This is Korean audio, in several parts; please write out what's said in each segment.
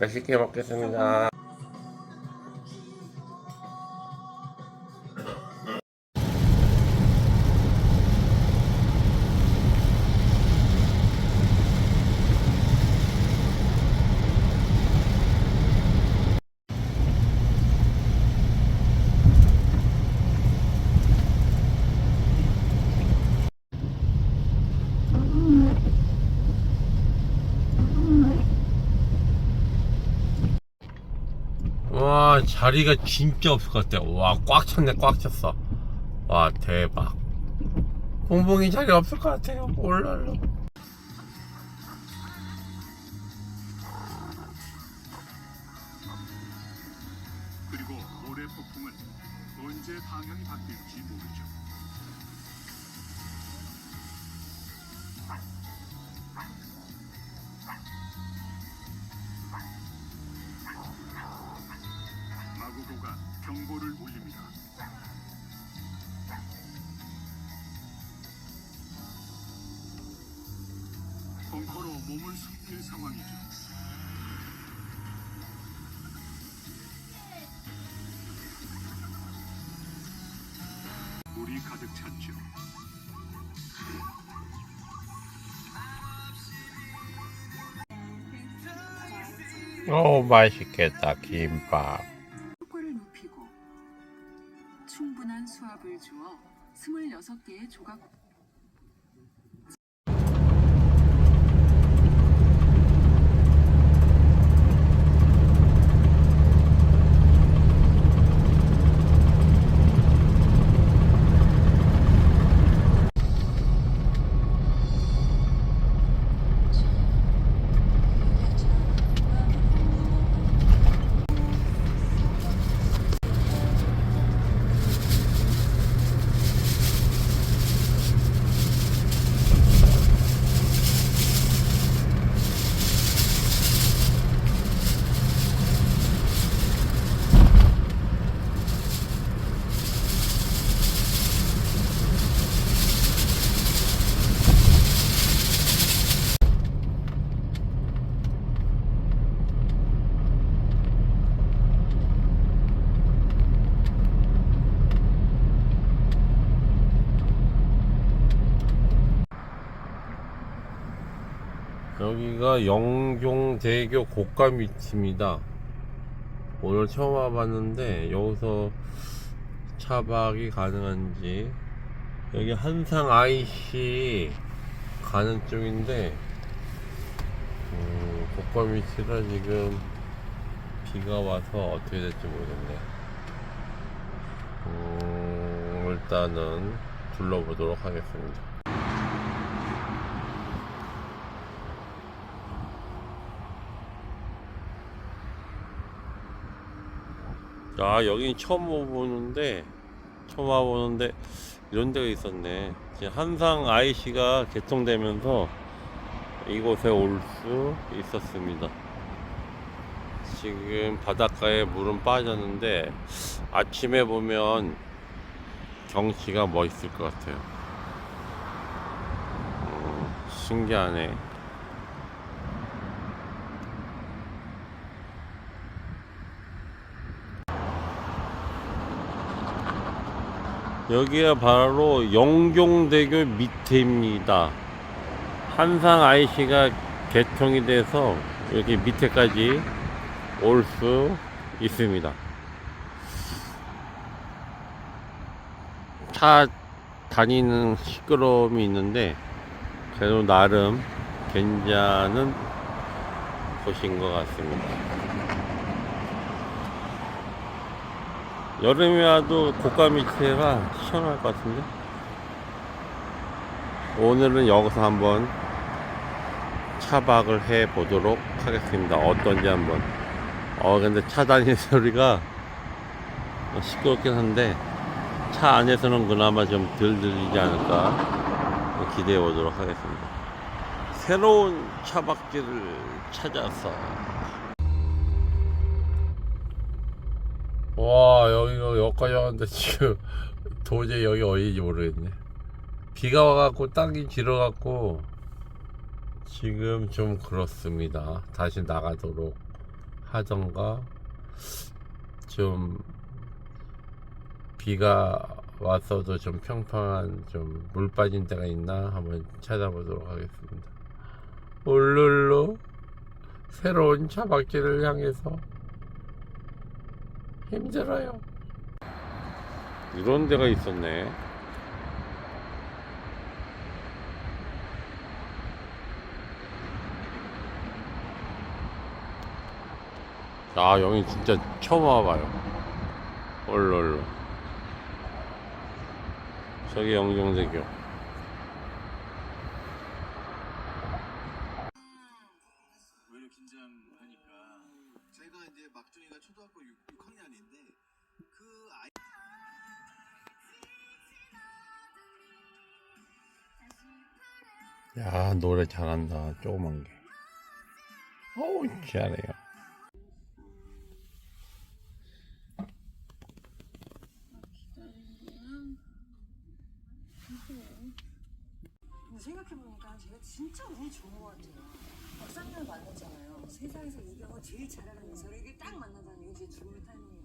맛있게 먹겠습니다. 와 자리가 진짜 없을 것 같아. 와꽉 찼네 꽉 찼어. 와 대박. 봉봉이 자리 없을 것 같아요. 올랄라. 그리고 모래 폭풍은 언제 방향이 바뀔지 모르죠. 몸을 숨길 상황이죠. 물이 가득 찼죠. 오 맛있겠다 김밥. 효과를 높이고 충분한 수압을 주어 26개의 조각 여기가 영종대교 고가 밑입니다. 오늘 처음 와봤는데 여기서 차박이 가능한지 여기 한상 IC 가는 쪽인데 음, 고가 밑이라 지금 비가 와서 어떻게 될지 모르겠네. 음, 일단은 둘러보도록 하겠습니다. 야 여긴 처음 와보는데 처음 와보는데 이런 데가 있었네. 한상 IC가 개통되면서 이곳에 올 수 있었습니다. 지금 바닷가에 물은 빠졌는데 아침에 보면 경치가 멋있을 것 같아요. 음, 신기하네 여기가 바로 영종대교 밑에입니다. 한상 IC가 개통이 돼서 여기 밑에까지 올 수 있습니다. 차 다니는 시끄러움이 있는데 그래도 나름 괜찮은 곳인 것 같습니다. 여름에 와도 고가 밑에가 시원할 것 같은데? 오늘은 여기서 한번 차박을 해 보도록 하겠습니다. 어떤지 한번. 어 근데 차 다니는 소리가 시끄럽긴 한데 차 안에서는 그나마 좀 덜 들리지 않을까 기대해 보도록 하겠습니다. 새로운 차박지를 찾아서 와 여기가 여기까지 왔는데 지금 도저히 여기 어디인지 모르겠네 비가 와갖고 땅이 질어갖고 지금 좀 그렇습니다 다시 나가도록 하던가 좀 비가 왔어도 좀 평평한 좀 물 빠진 데가 있나 한번 찾아보도록 하겠습니다. 울룰루 새로운 차박지를 향해서 힘들어요. 이런 데가 있었네. 아 여기 진짜 처음 와봐요. 얼얼얼. 저기 영종대교. 야 노래 잘한다 조그만 게 어우 잘해요 생각해보니까 제가 진짜 운이 좋은 것 같아요. 박사님을 만났잖아요. 세상에서 이경을 제일 잘하는 여성에게 딱 만난다는 게제 죽음의 같아요.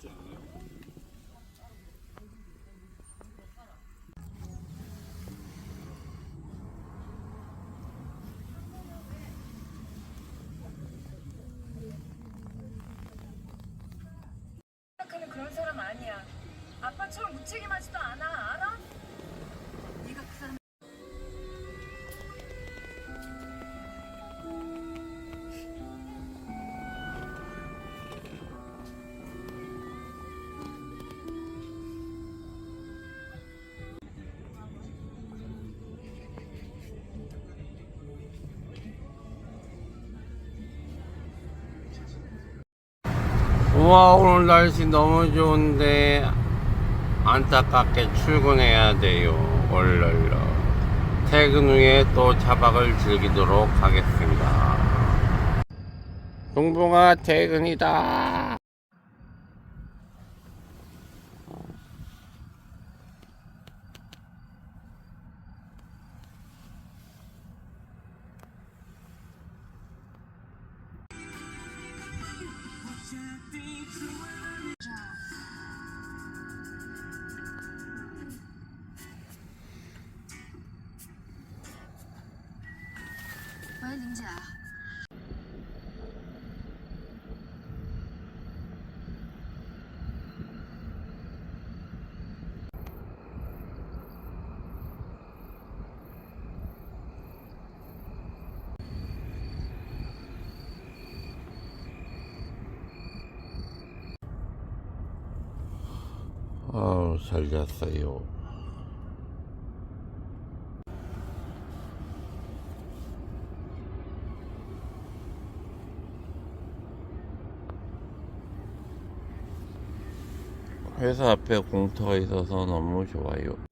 John. 우와 오늘 날씨 너무 좋은데 안타깝게 출근해야 돼요 얼얼러 퇴근 후에 또 차박을 즐기도록 하겠습니다. 동봉아 퇴근이다 아우 잘 잤어요 회사 앞에 공터가 있어서 너무 좋아요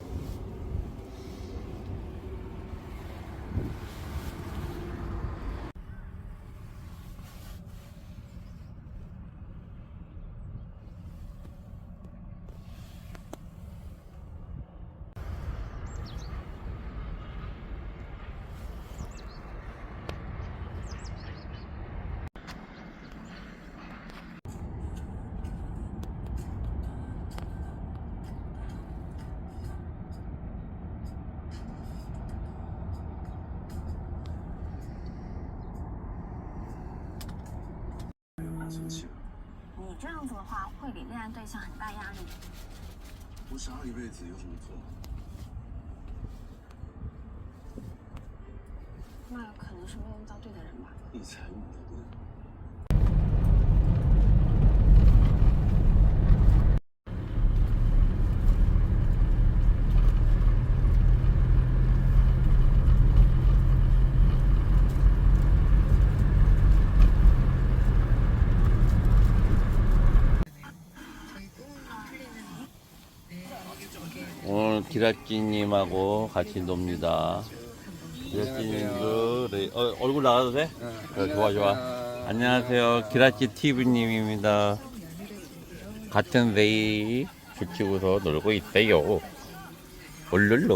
对象很大压力。我想要一辈子有什么错？那有可能是没有遇到对的人吧。你才遇到对。 오늘 기라찌님하고 같이 놉니다. 기라찌님도 네. 어, 얼굴 나가도 돼? 그래, 좋아 좋아. 안녕하세요, 기라찌 TV님입니다. 같은 데이 붙이고서 놀고 있어요. 얼른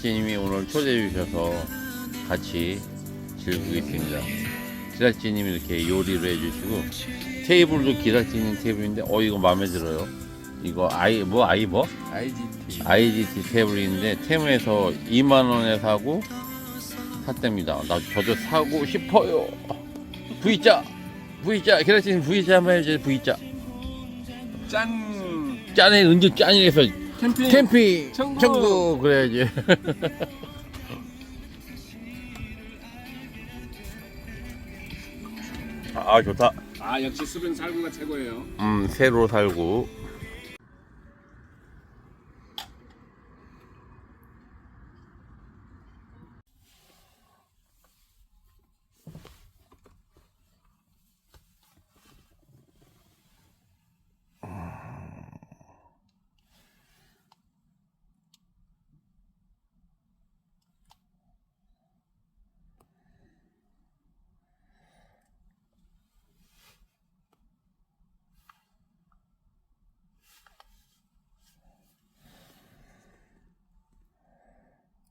지님이 오늘 초대해 주셔서 같이 즐기고 있습니다. 기사찌님이 이렇게 요리를 해주시고 테이블도 기사찌님 테이블인데 어 이거 마음에 들어요. 이거 아이 뭐 아이 뭐? IGT. IGT 테이블인데 테무에서 2만 원에 사고 샀답니다. 나 저도 사고 싶어요. V자, V자, 기라치님 V자 한번 해주세요. V자. 짠. 짠해 은근 짠이라서 캠핑. 캠핑 천국. 천국 그래야지. 아 좋다. 아 역시 수변 살구가 최고예요. 음 새로 살고.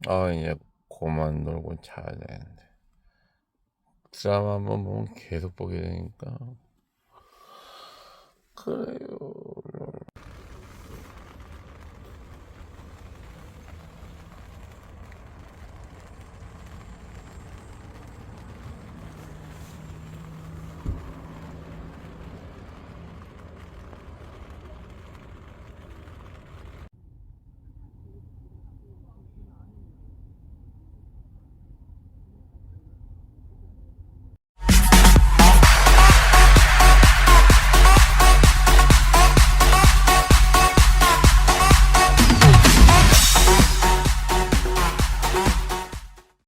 아 이제 그만 놀고 자야 되는데. 드라마 한번 보면 계속 보게 되니까. 그래요